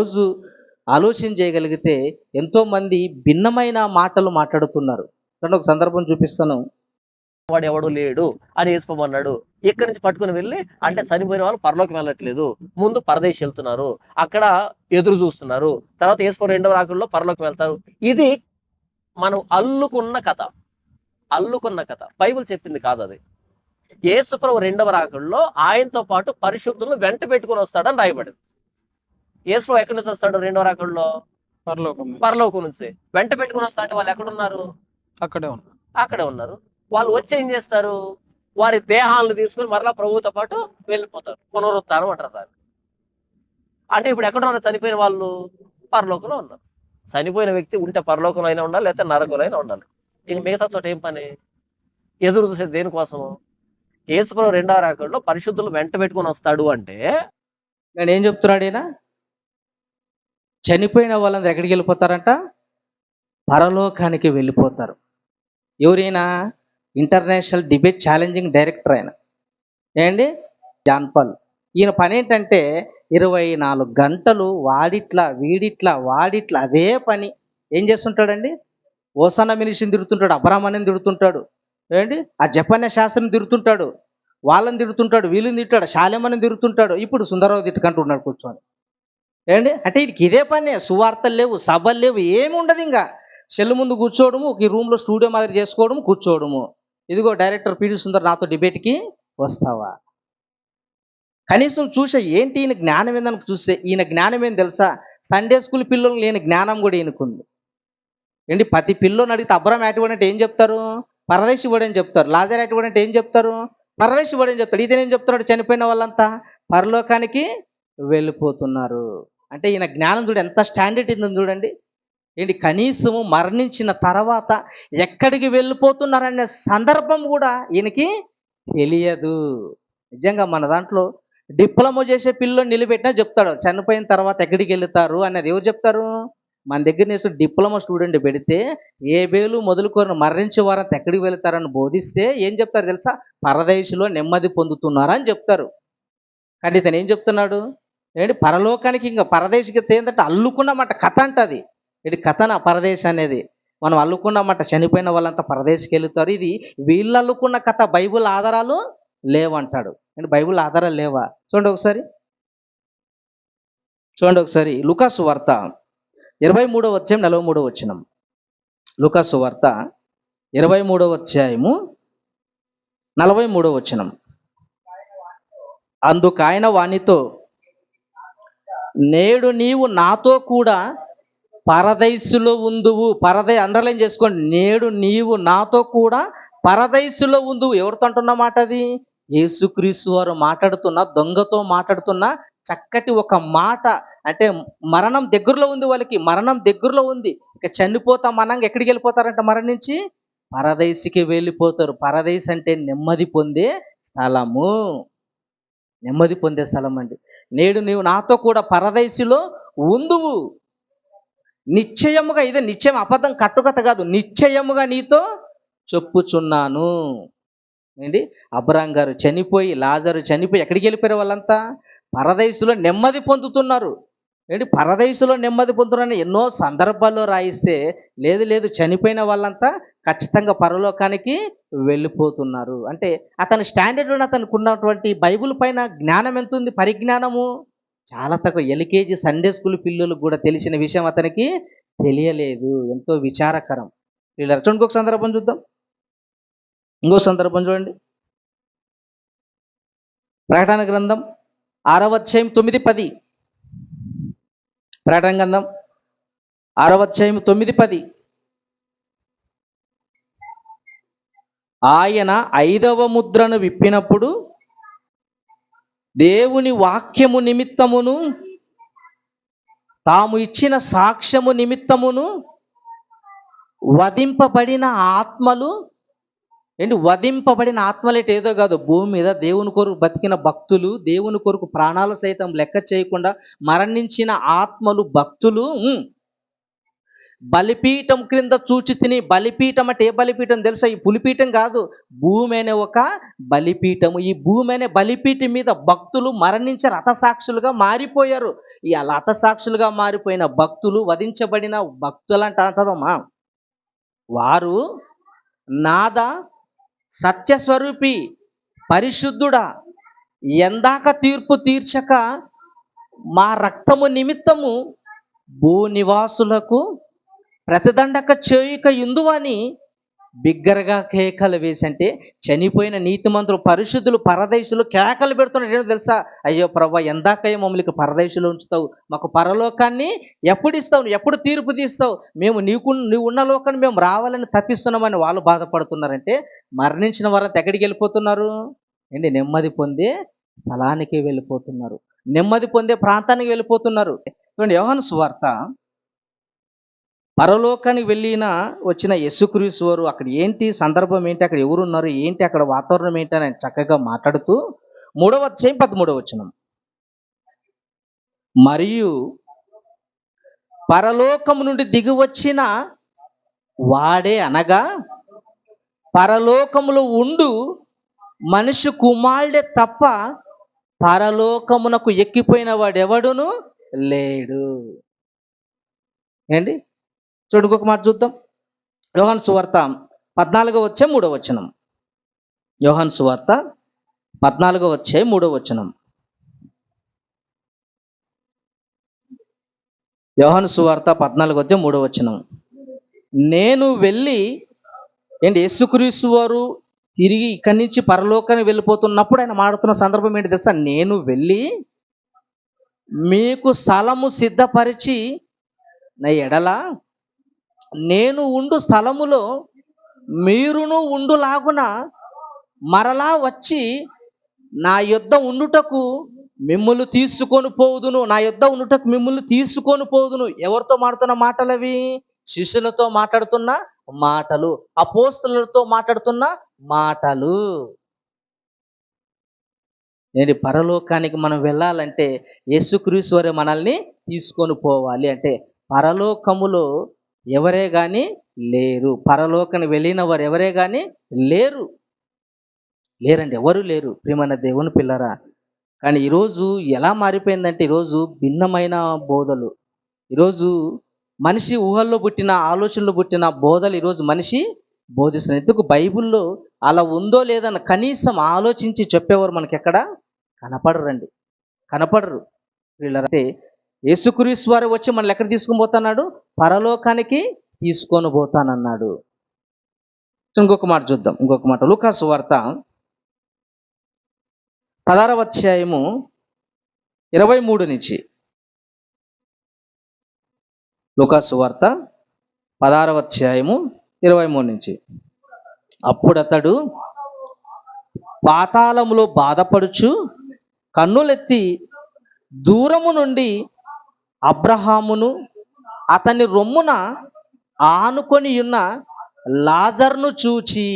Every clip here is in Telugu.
ఈరోజు ఆలోచన చేయగలిగితే ఎంతోమంది భిన్నమైన మాటలు మాట్లాడుతున్నారు. కానీ ఒక సందర్భం చూపిస్తాను. వాడు ఎవడు లేడు అని వేసుకోమన్నాడు ఇక్కడి నుంచి పట్టుకుని వెళ్ళి? అంటే చనిపోయిన వాళ్ళు పరలోకి వెళ్ళట్లేదు. ముందు పరదేశ్ వెళ్తున్నారు. అక్కడ ఎదురు చూస్తున్నారు. తర్వాత వేసుకో రెండవ రాకుల్లో పరలోకి వెళ్తారు. ఇది మనం అల్లుకున్న కథ. అల్లుకున్న కథ. బైబిల్ చెప్పింది కాదు అది. యేసుప్రభు రెండవ రాకుల్లో ఆయనతో పాటు పరిశుద్ధులను వెంట పెట్టుకుని వస్తాడని రాయబడింది. యేసుప్రభు ఎక్కడి నుంచి వస్తాడు? రెండవ రాకుల్లో పరలోకం పరలోకం నుంచి. వెంట పెట్టుకుని వస్తా అంటే వాళ్ళు ఎక్కడున్నారు? అక్కడే ఉన్నా అక్కడే ఉన్నారు. వాళ్ళు వచ్చి ఏం చేస్తారు? వారి దేహాలను తీసుకుని మరలా ప్రభువుతో పాటు వెళ్ళిపోతారు. పునరుత్థానం అంటారు దాన్ని. అంటే ఇప్పుడు ఎక్కడ ఉన్నారు? చనిపోయిన వాళ్ళు పరలోకంలో ఉన్నారు. చనిపోయిన వ్యక్తి ఉంటే పరలోకంలో అయినా ఉండాలి లేకపోతే నరకంలో అయినా ఉండాలి. ఇక మిగతా చోట ఏం పని? ఎదురు చూసేది దేనికోసం యేసుప్రభు రెండవ రాకల్లో పరిశుద్ధులు వెంట పెట్టుకొని వస్తాడు అంటే నేను ఏం చెప్తున్నాడు ఈయన? చనిపోయిన వాళ్ళందరూ ఎక్కడికి వెళ్ళిపోతారంట? పరలోకానికి వెళ్ళిపోతారు. ఎవరైనా ఇంటర్నేషనల్ డిబేట్ ఛాలెంజింగ్ డైరెక్టర్ ఆయన. ఏండి జాన్పాల్ ఈయన పని ఏంటంటే ఇరవై నాలుగు గంటలు వాడిట్లా వీడిట్లా వాడిట్లా అదే పని. ఏం చేస్తుంటాడండి? ఓసానా మినిషిని తిరుగుతుంటాడు అబ్రాహ్మణ్ని తిరుగుతుంటాడు ఏంటి? ఆ జపాన్య శాస్త్రం తిరుగుతుంటాడు వాళ్ళని తిరుగుతుంటాడు వీళ్ళని తిట్టాడు శాలేమని తిరుగుతుంటాడు ఇప్పుడు సుందరరావు తిట్టుకుంటూ ఉన్నాడు కూర్చొని. ఏంటి? అంటే వీడికి ఇదే పనే. సువార్తలు లేవు సభలు లేవు ఏమి ఉండదు ఇంకా. సెల్ ముందు కూర్చోవడము ఒక రూమ్లో స్టూడియో మాదిరి చేసుకోవడము కూర్చోవడము. ఇదిగో డైరెక్టర్ పీడి సుందర్ నాతో డిబేట్కి వస్తావా? కనీసం చూసే ఏంటి ఈయన జ్ఞానం ఏందని చూస్తే ఈయన జ్ఞానం ఏం తెలుసా? సండే స్కూల్ పిల్లలు లేని జ్ఞానం కూడా ఈయనకుంది ఏంటి? ప్రతి పిల్లని అడిగితే అబ్రహం యాటివాడు అంటే ఏం చెప్తారు? పరదేశి వాడు అని చెప్తారు. లాజర్ యాటివాడు అంటే ఏం చెప్తారు? పరదేశి వాడు అని చెప్తాడు. ఇదేం చెప్తున్నాడు? చనిపోయిన వాళ్ళంతా? పరలోకానికి వెళ్ళిపోతున్నారు. అంటే ఈయన జ్ఞానం చూడు ఎంత స్టాండర్డ్ ఉందో చూడండి. ఏంటి? కనీసము మరణించిన తర్వాత ఎక్కడికి వెళ్ళిపోతున్నారనే సందర్భం కూడా ఈయనకి తెలియదు. నిజంగా మన దాంట్లో డిప్లొమా చేసే పిల్లలు నిలబెట్టినా చెప్తాడు. చనిపోయిన తర్వాత ఎక్కడికి వెళ్తారు అనేది ఎవరు చెప్తారు? మన దగ్గర నేను డిప్లొమా స్టూడెంట్ పెడితే ఏ వేలు మొదలుకొని మరణించే వారంతా ఎక్కడికి వెళ్తారని బోధిస్తే ఏం చెప్తారు తెలుసా? పరదేశంలో నెమ్మది పొందుతున్నారా అని చెప్తారు. కానీ ఇతను ఏం చెప్తున్నాడు? ఏంటి? పరలోకానికి ఇంకా పరదేశికత ఏంటంటే అల్లుకున్నమాట కథ అంట అది. ఇది కథన పరదేశ అనేది. మనం అల్లుకున్నమాట చనిపోయిన వాళ్ళంతా పరదేశికి వెళ్తారు. ఇది వీళ్ళు అల్లుకున్న కథ. బైబుల్ ఆధారాలు లేవంటాడు. అంటే బైబుల్ ఆధారాలు లేవా? చూడండి ఒకసారి. చూడండి ఒకసారి. లుకాసు వార్త ఇరవై మూడవ అధ్యాయం నలభై మూడవ వచ్చినం లుకాసు వార్త ఇరవై మూడవ అధ్యాయము నలభై మూడవ వచ్చినం అందుకు ఆయన వానితో నేడు నీవు నాతో కూడా పరదైసులో ఉందువు. పరదై అండర్లైన్ చేసుకోండి. నేడు నీవు నాతో కూడా పరదైసులో ఉందువు. ఎవరితో అంటున్న మాట అది? యేసుక్రీస్తు వారు మాట్లాడుతున్న దొంగతో మాట్లాడుతున్న చక్కటి ఒక మాట. అంటే మరణం దగ్గరలో ఉంది వాళ్ళకి. మరణం దగ్గరలో ఉంది. ఇక చనిపోతాం మనం ఎక్కడికి వెళ్ళిపోతారంట మరణించి? పరదైసికి వెళ్ళిపోతారు. పరదైస్ అంటే నెమ్మది పొందే స్థలము. నెమ్మది పొందే స్థలం అండి. నేడు నీవు నాతో కూడా పరదైసిలో ఉందువు. నిశ్చయముగా ఇదే నిశ్చయం అబద్ధం కట్టుకథ కాదు నిశ్చయముగా నీతో చెప్పుచున్నాను. ఏంటి? అబ్రాం గారు చనిపోయి లాజరు చనిపోయి ఎక్కడికి వెళ్ళిపోయారు వాళ్ళంతా? పరదైసులో నెమ్మది పొందుతున్నారు. ఏంటి? పరదైసులో నెమ్మది పొందుతున్నారని ఎన్నో సందర్భాల్లో రాయిస్తే లేదు లేదు చనిపోయిన వాళ్ళంతా ఖచ్చితంగా పరలోకానికి వెళ్ళిపోతున్నారు. అంటే అతని స్టాండర్డ్ అతనికి ఉన్నటువంటి బైబిల్ పైన జ్ఞానం ఎంత ఉంది పరిజ్ఞానము? చాలా తక్కువ. ఎల్కేజీ సండే స్కూల్ పిల్లలకు కూడా తెలిసిన విషయం అతనికి తెలియలేదు. ఎంతో విచారకరం. వీళ్ళు చూడండి ఒక సందర్భం చూద్దాం. ఇంకో సందర్భం చూడండి. ప్రకటన గ్రంథం ఆరవ తొమ్మిది పది. ప్రకటన గ్రంథం ఆరవ తొమ్మిది పది. ఆయన ఐదవ ముద్రను విప్పినప్పుడు దేవుని వాక్యము నిమిత్తమును తాము ఇచ్చిన సాక్ష్యము నిమిత్తమును వధింపబడిన ఆత్మలు ఏంటి వధింపబడిన ఆత్మలేట ఏదో కాదు భూమి మీద దేవుని కొరకు బతికిన భక్తులు దేవుని కొరకు ప్రాణాలు సైతం లెక్క చేయకుండా మరణించిన ఆత్మలు భక్తులు బలిపీఠం క్రింద చూచి తిని బలిపీఠం అంటే ఏ బలిపీఠం తెలుసా? ఈ పులిపీఠం కాదు. భూమి అనే ఒక బలిపీఠము. ఈ భూమి అనే బలిపీఠం మీద భక్తులు మరణించి రథసాక్షులుగా మారిపోయారు. ఈ లత సాక్షులుగా మారిపోయిన భక్తులు వధించబడిన భక్తులు అంట చదవమా? వారు నాద సత్యస్వరూపి పరిశుద్ధుడా ఎందాక తీర్పు తీర్చక మా రక్తము నిమిత్తము భూనివాసులకు ప్రతిదండక చేయుక ఇందువని బిగ్గరగా కేకలు వేసంటే చనిపోయిన నీతిమంతులు పరిశుద్ధులు పరదేశులు కేకలు పెడుతున్నారు ఏంటో తెలుసా? అయ్యో ప్రభా ఎందాకయ్యో మమ్మల్ని పరదేశులు ఉంచుతావు. మాకు పరలోకాన్ని ఎప్పుడు ఇస్తావు? ఎప్పుడు తీర్పు తీస్తావు? మేము నీకు నువ్వు ఉన్న లోకాన్ని మేము రావాలని తప్పిస్తున్నామని వాళ్ళు బాధపడుతున్నారంటే మరణించిన వారంతా ఎక్కడికి వెళ్ళిపోతున్నారు? ఏంటి? నెమ్మది పొందే స్థలానికి వెళ్ళిపోతున్నారు. నెమ్మది పొందే ప్రాంతానికి వెళ్ళిపోతున్నారు. చూడండి యోహాను సువార్త పరలోకానికి వెళ్ళిన వచ్చిన యేసుక్రీస్తు వారు అక్కడ ఏంటి సందర్భం ఏంటి అక్కడ ఎవరు ఉన్నారు ఏంటి అక్కడ వాతావరణం ఏంటి అని చక్కగా మాట్లాడుతూ మూడవ అధ్యాయం పదమూడవ వచనం. మరియు పరలోకము నుండి దిగి వచ్చిన వాడే అనగా పరలోకములో ఉండు మనిషి కుమారుడే తప్ప పరలోకమునకు ఎక్కిపోయిన వాడెవడును? లేడు. ఏంటి? చూడు ఇంకొక మాట చూద్దాం. యోహాన్ సువార్త పద్నాలుగో వచ్చే మూడో వచనం. యోహాన్ సువార్త పద్నాలుగో వచ్చే మూడో వచనం. యోహాను సువార్త పద్నాలుగు వచ్చే మూడో వచనం. నేను వెళ్ళి ఏంటి? యేసుక్రీస్తు వారు తిరిగి ఇక్కడి నుంచి పరలోకానికి వెళ్ళిపోతున్నప్పుడు ఆయన మాడుతున్న సందర్భం ఏంటి తెలుసా? నేను వెళ్ళి మీకు స్థలము సిద్ధపరిచి నా ఎడల నేను ఉండు స్థలములో మీరును ఉండులాగున మరలా వచ్చి నా యుద్ధం ఉండుటకు మిమ్మల్ని తీసుకొని పోదును నా యుద్ధ ఉండుటకు మిమ్మల్ని తీసుకొని పోదును. ఎవరితో మాడుతున్న మాటలు అవి శిష్యులతో మాట్లాడుతున్న మాటలు. అపోస్తులతో మాట్లాడుతున్న మాటలు. నేను పరలోకానికి మనం వెళ్ళాలంటే యేసుక్రీస్తు మనల్ని తీసుకొని పోవాలి అంటే పరలోకములో ఎవరే కానీ లేరు. పరలోకని వెళ్ళిన వారు ఎవరే కానీ లేరు. లేరండి ఎవరు లేరు. ప్రియమైన దేవుని పిల్లరా కానీ ఈరోజు ఎలా మారిపోయిందంటే ఈరోజు భిన్నమైన బోధలు. ఈరోజు మనిషి ఊహల్లో పుట్టిన ఆలోచనలు పుట్టిన బోధలు ఈరోజు మనిషి బోధిస్తున్నారు. ఎందుకు? బైబిల్లో అలా ఉందో లేదని కనీసం ఆలోచించి చెప్పేవారు మనకి ఎక్కడ కనపడరండి. కనపడరు. వీళ్ళంటే యేసుక్రీస్ వారు వచ్చి మనల్ని ఎక్కడ తీసుకొని పోతున్నాడు? పరలోకానికి తీసుకొని పోతానన్నాడు. ఇంకొక మాట చూద్దాం. ఇంకొక మాట. లూకాసు వార్త పదారవ అధ్యాయము ఇరవై మూడు నుంచి. లూకాసు వార్త పదారవ అధ్యాయము ఇరవై మూడు నుంచి. అప్పుడతడు పాతాళములో బాధపడుచు కన్నులెత్తి దూరము నుండి అబ్రహామును అతని రొమ్మున ఆనుకొని ఉన్న లాజర్ను చూచి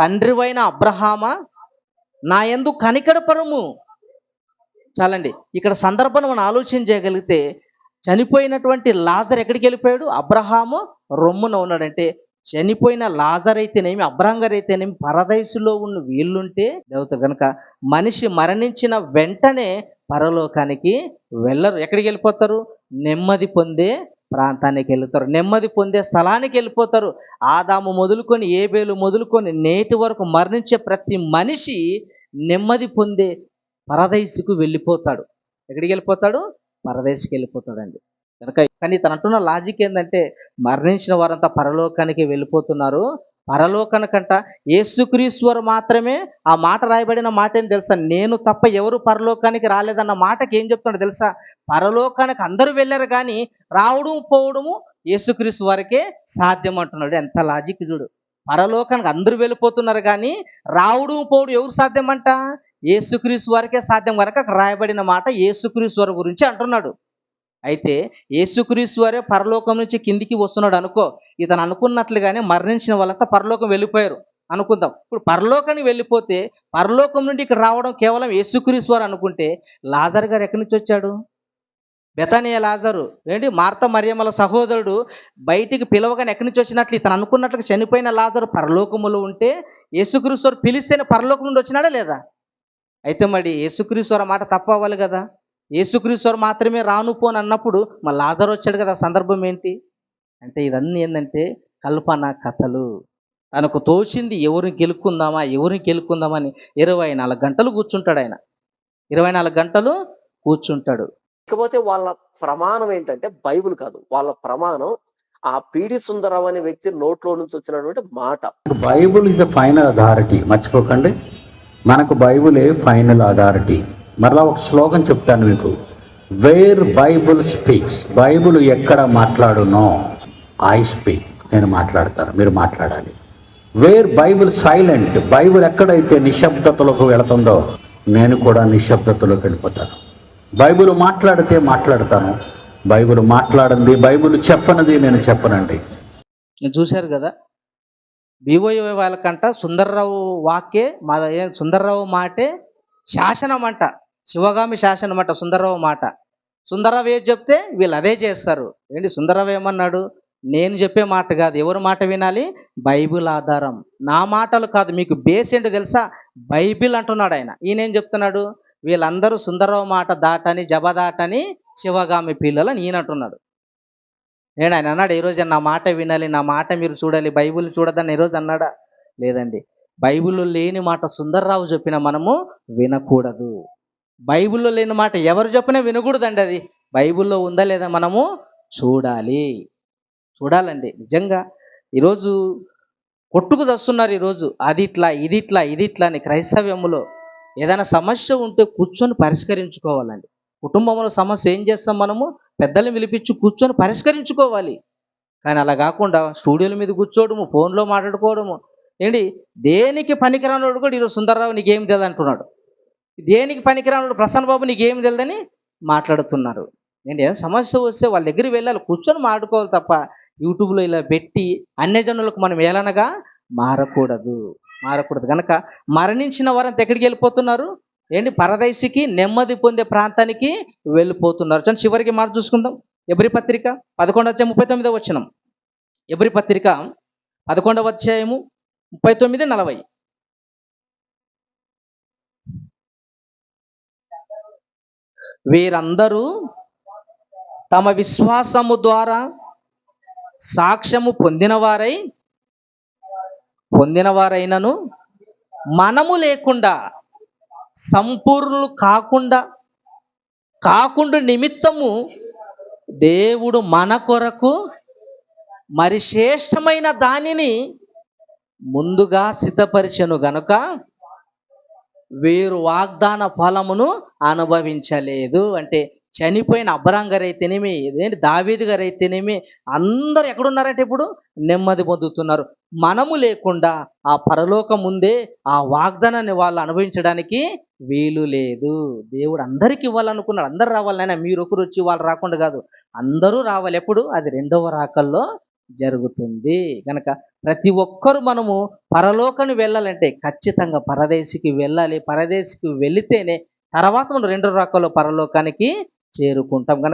తండ్రివైన అబ్రహామా నా ఎందు కనికరపరము చాలండి ఇక్కడ సందర్భం మనం ఆలోచన చేయగలిగితే చనిపోయినటువంటి లాజర్ ఎక్కడికి వెళ్ళిపోయాడు అబ్రహాము రొమ్మున ఉన్నాడంటే చనిపోయిన లాజర్ అయితేనేమి అబ్రహం గారు అయితేనేమి పరదైసులో ఉన్న వీళ్ళుంటే దేవత కనుక మనిషి మరణించిన వెంటనే పరలోకానికి వెళ్ళరు. ఎక్కడికి వెళ్ళిపోతారు? నెమ్మది పొందే ప్రాంతానికి వెళ్తారు. నెమ్మది పొందే స్థలానికి వెళ్ళిపోతారు. ఆదాము మొదలుకొని ఏబేలు మొదలుకొని నేటి వరకు మరణించే ప్రతి మనిషి నెమ్మది పొందే పరదైసుకు వెళ్ళిపోతాడు. ఎక్కడికి వెళ్ళిపోతాడు? పరదేశ్కి వెళ్ళిపోతాడండి. కనుక కానీ తను అంటున్న లాజిక్ ఏంటంటే మరణించిన వారంతా పరలోకానికి వెళ్ళిపోతున్నారు. పరలోకనకంట యేసుక్రీశ్వరు మాత్రమే ఆ మాట రాయబడిన మాట ఏం తెలుసా? నేను తప్ప ఎవరు పరలోకానికి రాలేదన్న మాటకి ఏం చెప్తున్నాడు తెలుసా? పరలోకానికి అందరూ వెళ్ళారు కానీ రావడం పోవడము యేసుక్రీస్తు వారికే సాధ్యం అంటున్నాడు. ఎంత లాజిక్ చూడు. పరలోకానికి అందరూ వెళ్ళిపోతున్నారు కానీ రావడం పోవడం ఎవరు సాధ్యమంట? యేసుక్రీస్తు వారికే సాధ్యం. కనుక రాయబడిన మాట యేసుక్రీస్తు వారి గురించి అంటున్నాడు. అయితే యేసుక్రీస్తు వారే పరలోకం నుంచి కిందికి వస్తున్నాడు అనుకో ఇతను అనుకున్నట్లుగానే మరణించిన వాళ్ళంతా పరలోకం వెళ్ళిపోయారు అనుకుందాం. ఇప్పుడు పరలోకానికి వెళ్ళిపోతే పరలోకం నుండి ఇక్కడ రావడం కేవలం యేసుక్రీస్తు వారు అనుకుంటే లాజర్ గారు ఎక్కడి నుంచి వచ్చాడు? బెతానియ లాజరు. ఏంటి? మార్త మరియమ్మల సహోదరుడు బయటికి పిలవగానే ఎక్కడి నుంచి వచ్చినట్లు? ఇతను అనుకున్నట్లు చనిపోయిన లాజరు పరలోకములో ఉంటే యేసుక్రీశ్వరు పిలిస్తేనే పరలోకం నుండి వచ్చినాడా లేదా? అయితే మరి యేసుక్రీశ్వర మాట తప్ప అవ్వాలి కదా? యేసుక్రీస్తు వారు మాత్రమే రాను పోను అన్నప్పుడు మా లాజర్ వచ్చాడు కదా ఆ సందర్భం ఏంటి? అంటే ఇదన్నీ ఏంటంటే కల్పన కథలు. తనకు తోచింది ఎవరిని గెలుక్కుందామా ఎవరిని గెలుక్కుందామని ఇరవై నాలుగు గంటలు కూర్చుంటాడు ఆయన. ఇరవై నాలుగు గంటలు కూర్చుంటాడు. ఇకపోతే వాళ్ళ ప్రమాణం ఏంటంటే బైబిల్ కాదు. వాళ్ళ ప్రమాణం ఆ పీడి సుందరం అనే వ్యక్తి నోట్లో నుంచి వచ్చినటువంటి మాట. Bible is the final authority మర్చిపోకండి. మనకు బైబులే ఫైనల్ అథారిటీ మరలా ఒక శ్లోకం చెప్తాను మీకు. వేర్ బైబుల్ స్పీక్స్ బైబుల్ ఎక్కడ మాట్లాడునో ఐ స్పీక్ నేను మాట్లాడతాను మీరు మాట్లాడాలి. వేర్ బైబుల్ సైలెంట్ బైబుల్ ఎక్కడైతే నిశ్శబ్దతలోకి వెళుతుందో నేను కూడా నిశ్శబ్దతలోకి వెళ్ళిపోతాను. బైబుల్ మాట్లాడితే మాట్లాడతాను. బైబిల్ మాట్లాడింది బైబిల్ చెప్పనది నేను చెప్పనండి. నేను చూశారు కదా? బీఓఏ వాళ్ళకంట సుందర్రావు వాక్యే మా సుందర్రావు మాటే శాసనం అంట శివగామి శాసనం అన్నమాట సుందరరావు మాట. సుందరరావు ఏది చెప్తే వీళ్ళు అదే చేస్తారు. ఏంటి? సుందరరావు ఏమన్నాడు? నేను చెప్పే మాట కాదు. ఎవరి మాట వినాలి? బైబిల్ ఆధారం. నా మాటలు కాదు. మీకు బేస్ ఏంటో తెలుసా? బైబిల్ అంటున్నాడు ఆయన. ఈయనేం చెప్తున్నాడు? వీళ్ళందరూ సుందరరావు మాట దాటని జబ దాటని శివగామి పిల్లలు అని ఈయన అంటున్నాడు. నేను ఆయన అన్నాడు ఈరోజు నా మాట వినాలి. నా మాట మీరు చూడాలి. బైబిల్ చూడదని ఈరోజు అన్నాడా? లేదండి. బైబిల్లో లేని మాట సుందర్రావు చెప్పిన మనము వినకూడదు. బైబిల్లో లేని మాట ఎవరు చెప్పినా వినకూడదండి అది. బైబిల్లో ఉందా లేదా మనము చూడాలి. చూడాలండి. నిజంగా ఈరోజు కొట్టుకు చస్తున్నారు ఈరోజు. అది ఇట్లా ఇది ఇట్లా ఇది ఇట్లా అని క్రైస్తవ్యములో ఏదైనా సమస్య ఉంటే కూర్చొని పరిష్కరించుకోవాలండి. కుటుంబంలో సమస్య ఏం చేస్తాం మనము? పెద్దల్ని పిలిపించి కూర్చొని పరిష్కరించుకోవాలి. కానీ అలా కాకుండా స్టూడియోల మీద కూర్చోవడము ఫోన్లో మాట్లాడుకోవడము. ఏంటి? దేనికి పనికిరానోడు కూడా ఈరోజు సుందరరావు నీకేం తెలియదు అంటున్నాడు? దేనికి పనికిరాను ప్రసన్న బాబు నీకేం తెలియదని మాట్లాడుతున్నారు. ఏంటి? ఏదైనా సమస్య వస్తే వాళ్ళ దగ్గర వెళ్ళాలి కూర్చొని మాట్లాడుకోవాలి తప్ప యూట్యూబ్లో ఇలా పెట్టి అన్యజనులకు మనం ఏలనగా మారకూడదు. మారకూడదు. కనుక మరణించిన వారంతా ఎక్కడికి వెళ్ళిపోతున్నారు? ఏంటి? పరదేశికి నెమ్మది పొందే ప్రాంతానికి వెళ్ళిపోతున్నారు. చూడండి చివరికి మాట చూసుకుందాం. ఎబ్రి పత్రిక పదకొండు వచ్చే ముప్పై తొమ్మిదో వచ్చినం ఎబ్రి పత్రిక పదకొండవ అధ్యాయము ముప్పై తొమ్మిది నలభై. వీరందరూ తమ విశ్వాసము ద్వారా సాక్ష్యము పొందినవారై పొందినవారైనను మనము లేకుండా సంపూర్ణులు కాకుండా కాకుండా నిమిత్తము దేవుడు మన కొరకు మరి శ్రేష్టమైన దానిని ముందుగా సిద్ధపరిచెను గనుక వీరు వాగ్దాన ఫలమును అనుభవించలేదు. అంటే చనిపోయిన అబ్రాం గారు అయితేనేమి ఏంటి దావీదు గారు అయితేనేమి అందరు ఎక్కడున్నారంటే ఇప్పుడు నెమ్మది పొందుతున్నారు. మనము లేకుండా ఆ పరలోకం ముందే ఆ వాగ్దానాన్ని వాళ్ళు అనుభవించడానికి వీలు లేదు. దేవుడు అందరికి ఇవ్వాలనుకున్నాడు. అందరు రావాలైనా మీరు ఒకరు వచ్చి వాళ్ళు రాకుండా కాదు. అందరూ రావాలి. ఎప్పుడు? అది రెండవ రాకల్లో జరుగుతుంది. కనుక ప్రతి ఒక్కరు మనము పరలోకాన్ని వెళ్ళాలంటే ఖచ్చితంగా పరదేశికి వెళ్ళాలి. పరదేశికి వెళితేనే తర్వాత మనం రెండు రకాల పరలోకానికి చేరుకుంటాం. కనుక